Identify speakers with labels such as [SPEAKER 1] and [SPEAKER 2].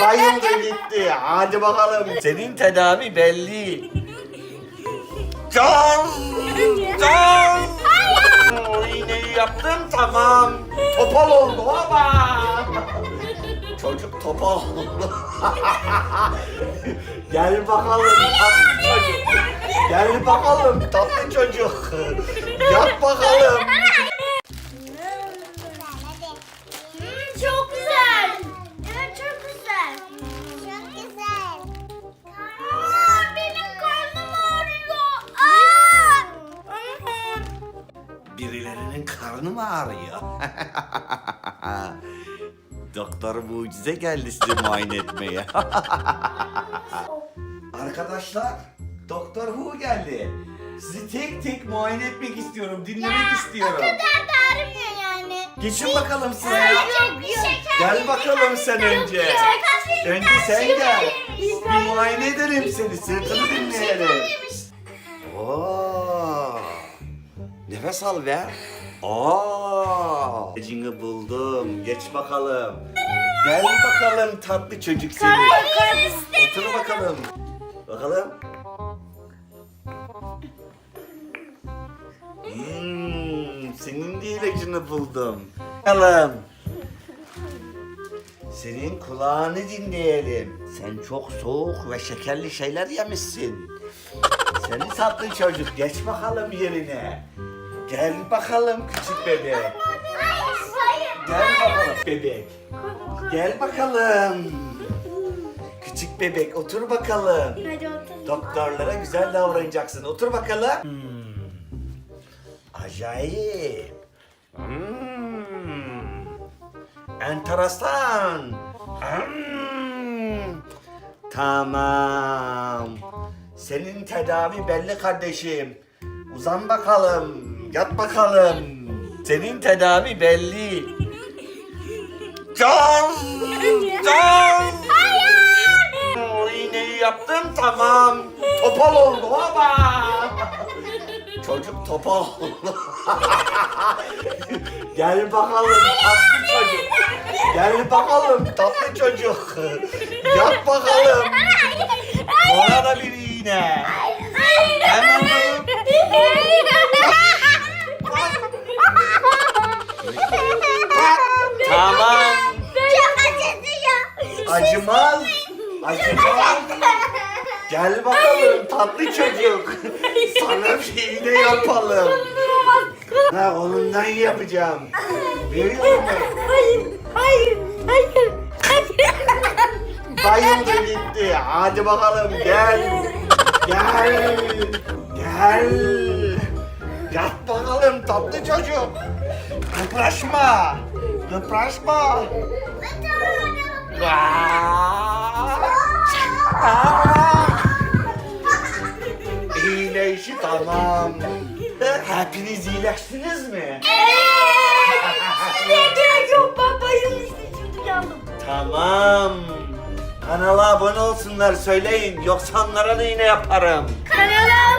[SPEAKER 1] Bayıldı gitti. Hadi bakalım. Senin tedavi belli. Can! Can! O iğneyi yaptım tamam. Topal oldu ama. Çocuk topal oldu. Gel bakalım tatlı çocuk. Gel bakalım tatlı çocuk. Yap bakalım. Birilerinin karnı mı ağrıyor? Doktor mucize geldi sizi muayene etmeye. Arkadaşlar, Doktor Hu geldi. Sizi tek tek muayene etmek istiyorum, dinlemek istiyorum.
[SPEAKER 2] O kadar da ağrımıyor yani.
[SPEAKER 1] Geçin bakalım sıraya.
[SPEAKER 2] Yok, bir şeker
[SPEAKER 1] Gel bakalım sen önce. Önce sen gel. Bir muayene edelim seni, sırtını dinleyelim. Oo. Nefes al ver. Oo. Cini buldum. Geç bakalım. Gel bakalım tatlı çocuk seni. Otur bakalım. Bakalım. Hmm, senin de ilacını buldum. Bakalım. Senin kulağını dinleyelim. Sen çok soğuk ve şekerli şeyler yemişsin. Seni tatlı çocuk geç bakalım yerine. Gel bakalım küçük bebek. Gel bakalım bebek. Gel bakalım. Küçük bebek otur bakalım.
[SPEAKER 2] Hadi otur.
[SPEAKER 1] Doktorlara güzel davranacaksın. Otur bakalım. Hmm. Acayip. Hmm. Enteresan. Hmm. Tamam. Senin tedavi belli kardeşim. Uzan bakalım. Yat bakalım. Senin tedavi belli. Can! Can! O iğneyi yaptım tamam. Topal oldu ama. Çocuk topal. Gel bakalım tatlı çocuk. Gel bakalım tatlı çocuk. Yap bakalım. Bana da bir iğne. Hemen Acımaz. Acımaz. Gel bakalım tatlı çocuk. Sana bir iğne yapalım. Ha onundan yapacağım. Veriyor mu?
[SPEAKER 2] Hayır, hayır, hayır, hayır.
[SPEAKER 1] Bayıldı gitti. Hadi bakalım gel. Gel. Gel. Yat bakalım tatlı çocuk. Kıpraşma. Kıpraşma. Tamam. Hepiniz iyileştiniz mi?
[SPEAKER 2] Ne gerek yok ben bayılmıştım çocuk yandım.
[SPEAKER 1] Tamam. Kanala abone olsunlar söyleyin. Yoksa onlara da iğne yaparım.
[SPEAKER 2] Kanala